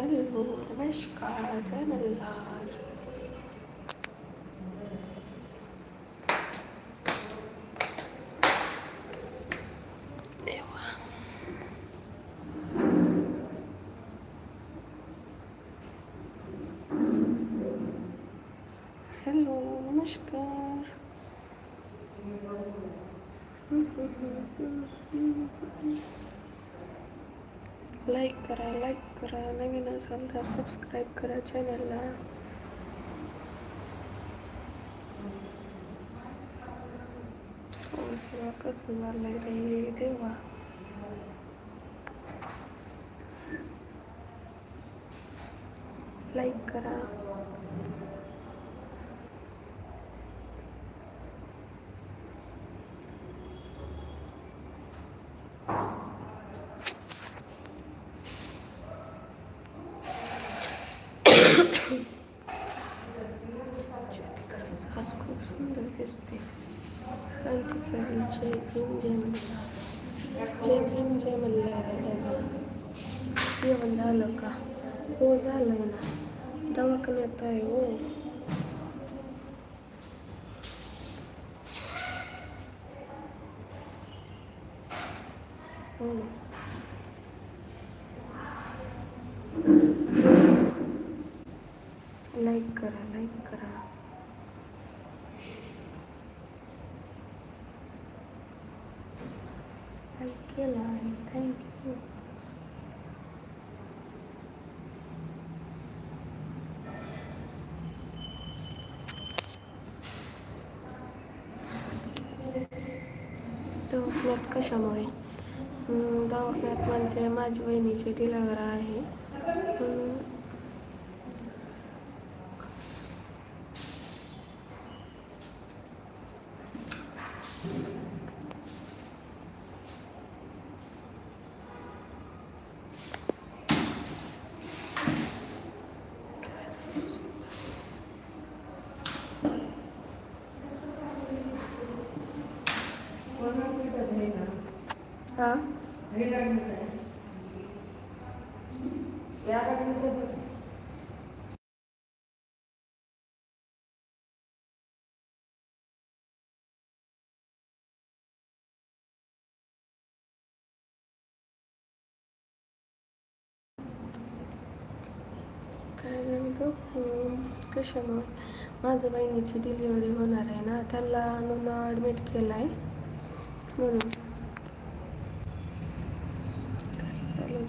Hello नमस्कार जय मल्हार देवा. Hello नमस्कार लाईक करा लाईक करा नवीन असाल तर सबस्क्राईब करा चॅनलला हो, कसं झालंय रे देवा लाईक करा आज खूप सुंदर दिसते क्रांतिकारी जय भीम जय मल्हार जय भीम जय मल्हार दादा जेवण झालं का हो झालं म्हणा. दवाखान्यात आहे हो. हो लाईक करा लाईक करा. लाईक केला आहे. थँक्यू दवाखान्यात कशामुळे? दवाखान्यात म्हणजे माझी बहिणीची डिलेवरी आहे. हा? काय झालं गं? कशामुळे? माझ्या बहिणीची डिलिव्हरी होणार आहे ना. त्याला ॲडमिट केलं आहे म्हणून.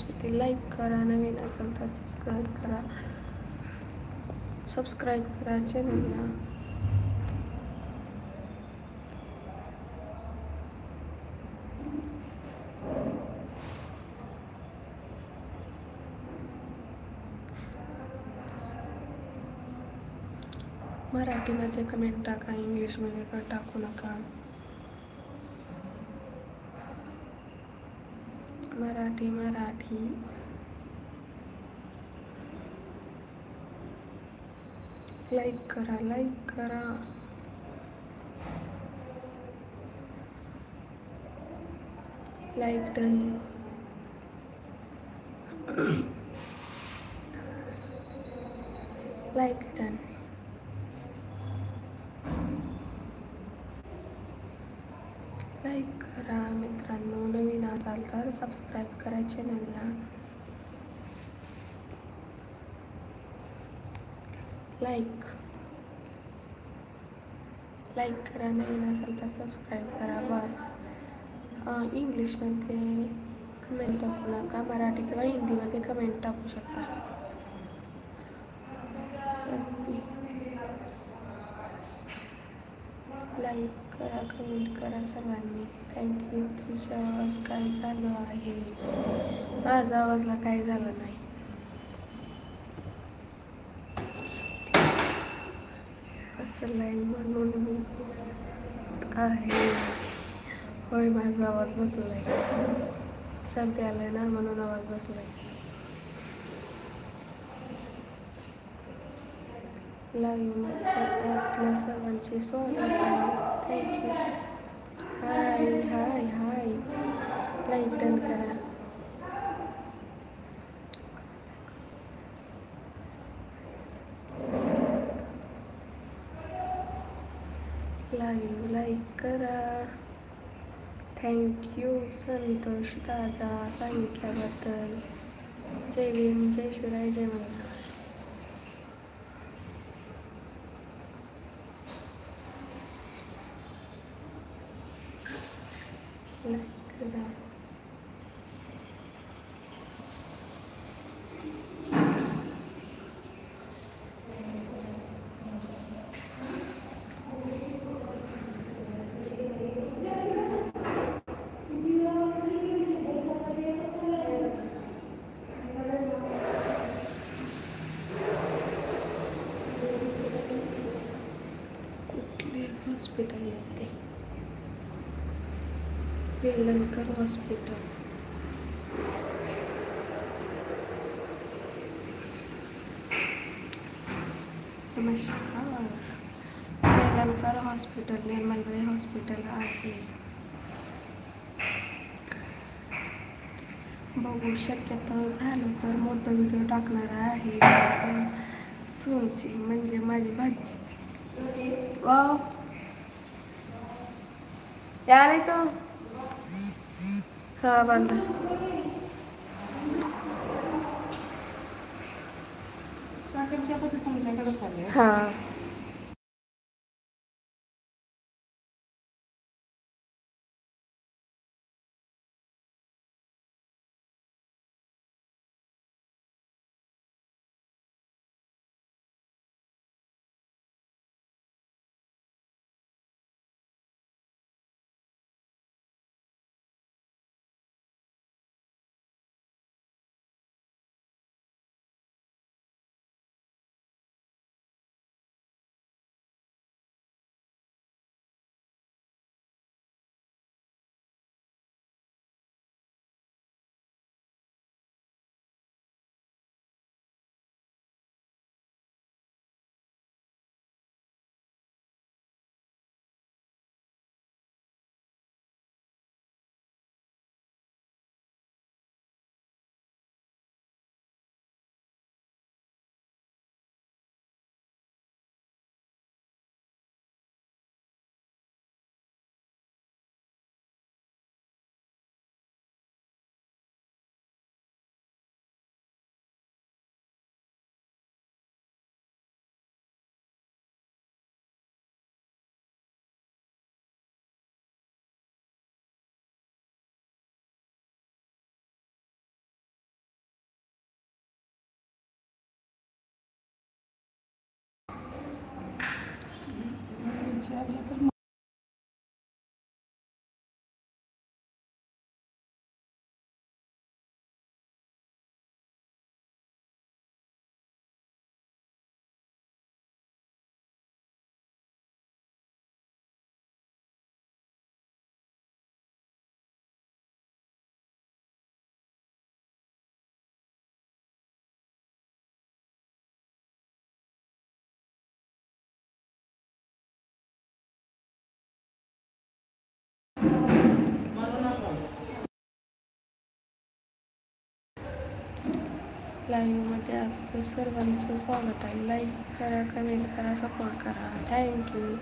चालू ते लाईक करा नवीन असेल तर सबस्क्राईब करा. सबस्क्राईब करा चॅनलला मराठीमध्ये कमेंट टाका इंग्लिशमध्ये का टाकू नका? मराठी मराठी. लाईक करा लाईक करा. Like done like done like करा मित्रांनो नवीन असाल तर सबस्क्राईब करा चॅनलला लाईक. लाईक करा नवीन असेल तर सबस्क्राईब करा बस. इंग्लिशमध्ये कमेंट टाकू नका मराठी किंवा हिंदीमध्ये कमेंट टाकू शकता लाईक करा कमेंट करा सर्वांनी. थँक्यू तुमचा आवाज काय झालं आहे? माझा आवाजला काय झालं नाही? बसलाय म्हणून मी आहे. होय माझा आवाज बसलाय. सर्दी आलाय ना म्हणून आवाज बसलाय. लाईव्हच्या ॲपला सर्वांचे स्वागत आहे thank you hi hi hi like done करा लाईव्ह लाईक करा थँक्यू संतोष दादा सांगितल्याबद्दल जय भीम जय शिवराय जय मंगला हॉस्पिटल. नमस्कार. वेलणकर हॉस्पिटल निर्मलबाई हॉस्पिटल आहे. बघू शक्यतो झालं तर मोठा व्हिडिओ टाकणार आहे. असं म्हणजे माझी भाजीची वा. या नाही तो. हा बांधा साखरच्या पद्धत तुमच्याकडेच आले हा ser aberta लाईव्हमध्ये आपलं सर्वांचं स्वागत आहे. लाईक करा कमेंट करा सपोर्ट करा. थँक्यू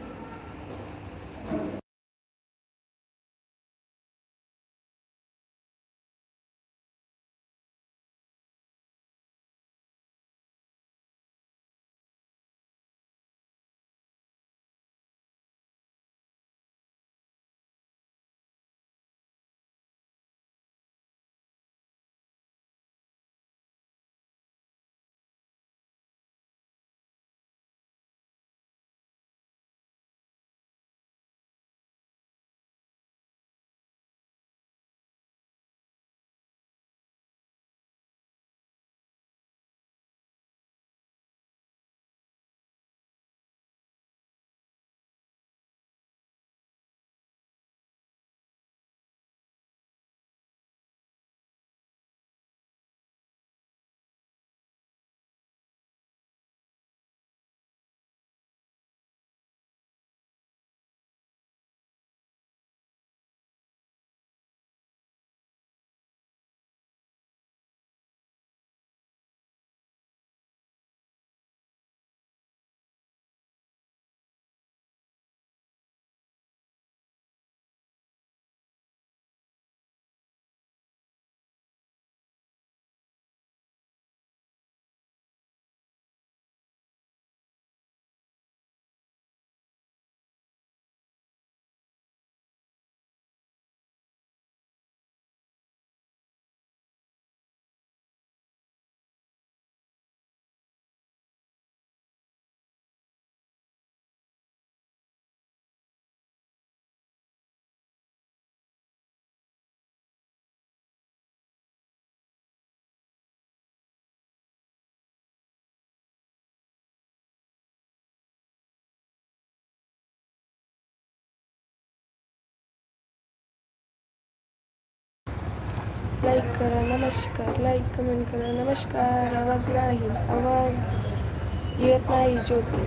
लाईक करा नमस्कार लाईक कमेंट करा नमस्कार आवाज नाही आवाज येत नाही ज्योती.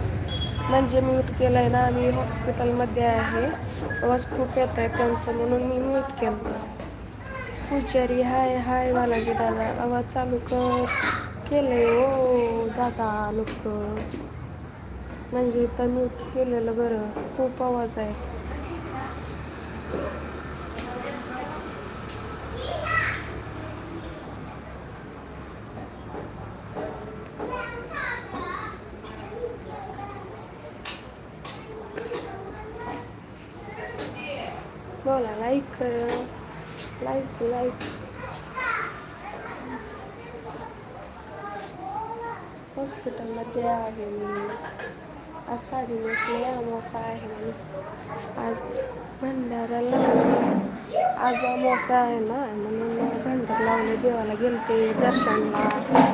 म्हणजे म्यूट केलं आहे ना मी हॉस्पिटलमध्ये आहे. आवाज खूप येत आहे त्यांचं म्हणून मी म्यूट केलं पुजारी हाय हाय बालाजी दादा आवाज चालू कर. केले ओ दादा लोक म्हणजे इथं म्यूट केलेलं बरं खूप आवाज आहे. बोला लाईक कर. लाईक लाईक हॉस्पिटलमध्ये आहे मी. आज साडी अमावसा आहे. आज भंडाराला आज अमावसा आहे ना म्हणून भंडार लावले देवाला गेलते दर्शनला.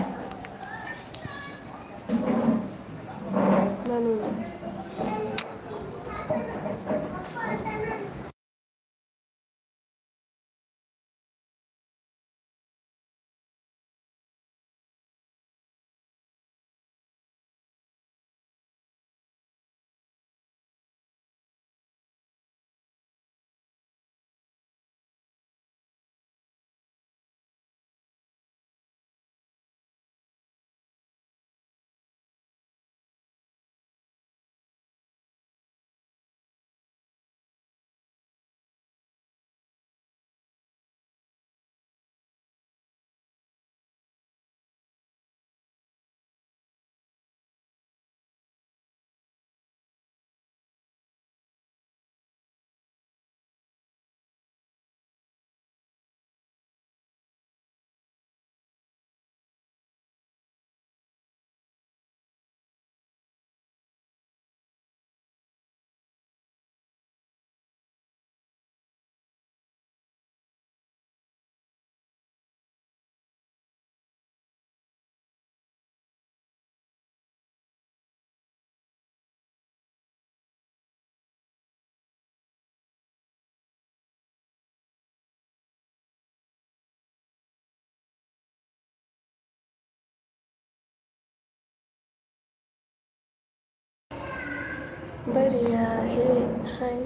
बरी आहे हाय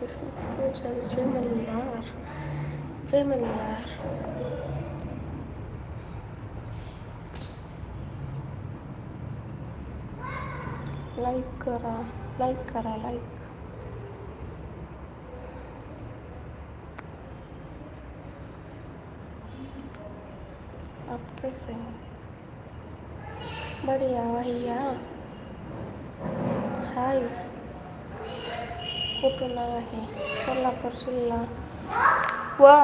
पूजा जय मल्हार जय मल्हार लाईक करा लाईक करा लाईक आप कैसे हो बढ़िया भैया हाय कुठून आहे. सोलापूर जिल्हा वा.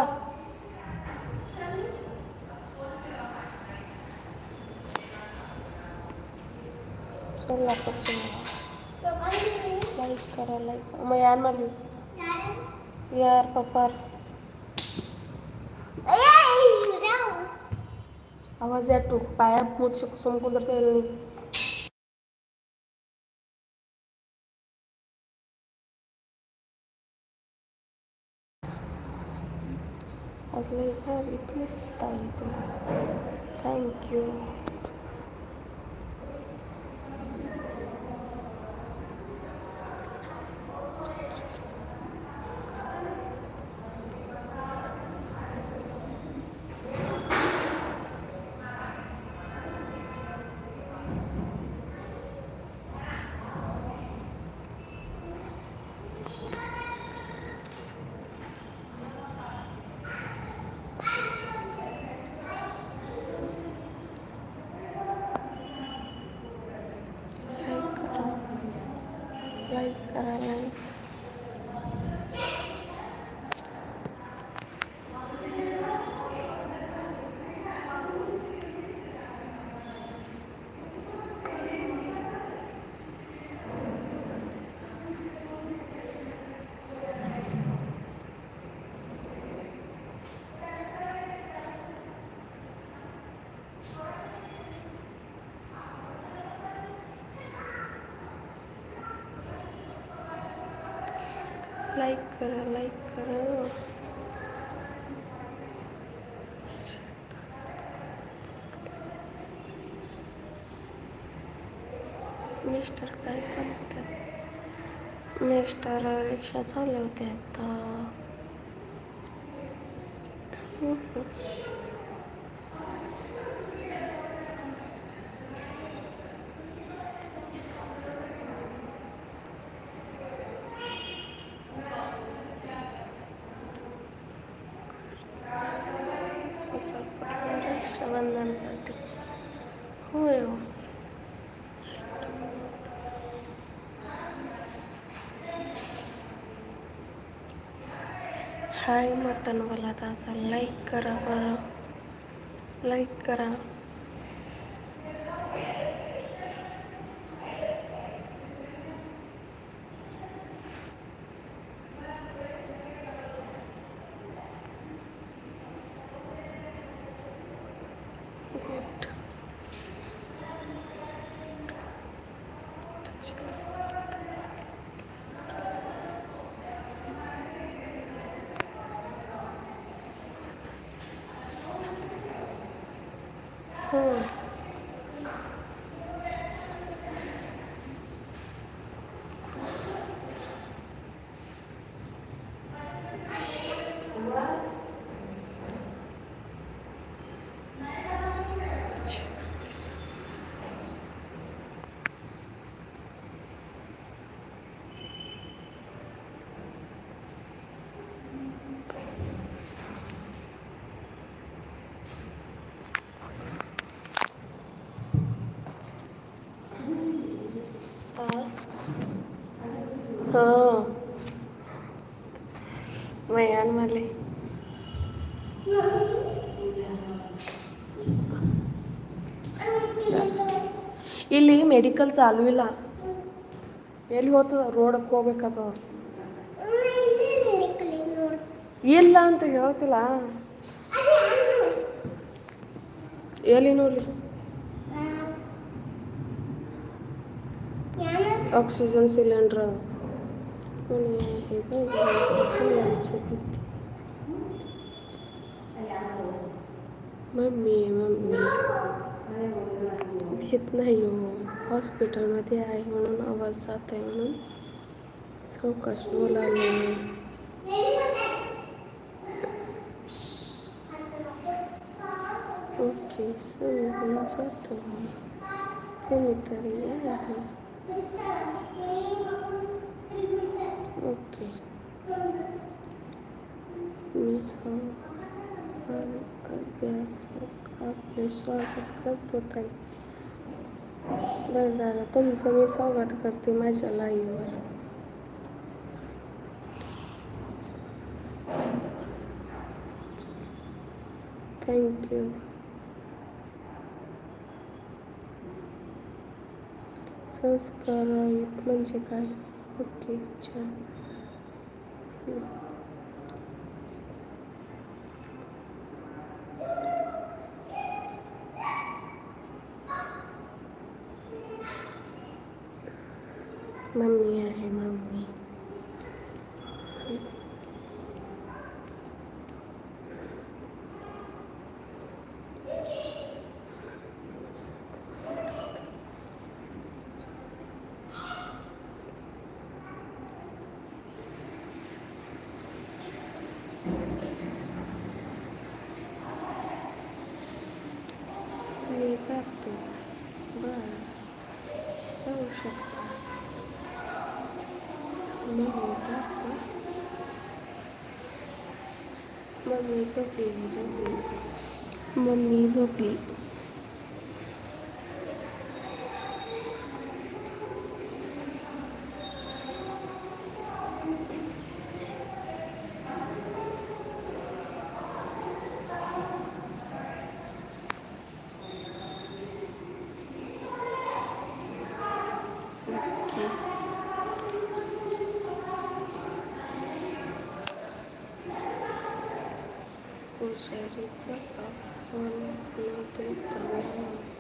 सोलापूर जिल्हा लाईक करा लाईक मग यार मला. यार पप्पा आवाज येतो पाया मूत कुसुम कुंदर तेल आज लई भारी दिसताय तुम्ही थँक्यू लाईक ላይ ይቀራራል። करा लाईक करा. मिस्टर काय करतात मिस्टर रिक्षा चालवते आता. बटनवाला दादा लाईक करा बरं. लाईक करा. हो ಏನು ಮಾಡಲಿ ಇಲ್ಲಿ ಮೆಡಿಕಲ್ ಚಾಲು ಇಲ್ಲ. ಎಲ್ಲಿ ಹೋಗ್ತದ? ರೋಡಕ್ಕೆ ಹೋಗ್ಬೇಕಾದ ಇಲ್ಲ ಅಂತ ಹೇಳ್ತಿಲ್ಲ. ಎಲ್ಲಿ ನೋಡ್ಲಿ? ಆಕ್ಸಿಜನ್ ಸಿಲಿಂಡ್ರ್ कोणी हे बघ बोलायचं किती मम्मी मम्मी घेत नाही हो हॉस्पिटलमध्ये आहे म्हणून आवाज जात आहे म्हणून चौकश बोलाले ओके समजून जातो कोणीतरी आहे ओके। आपले स्वागत करतो ताई। दादा तुमचं मी स्वागत करते माझ्या लाईव्हवर थँक्यू संस्कार म्हणजे काय ओके छान हम्म. मम्मी आहे मम्मी मी जाते बरं जाऊ शकता मम्मी टाकू मम्मी झोपली झोपली मम्मी झोपली Кожериця, Афон, Люди, Талант.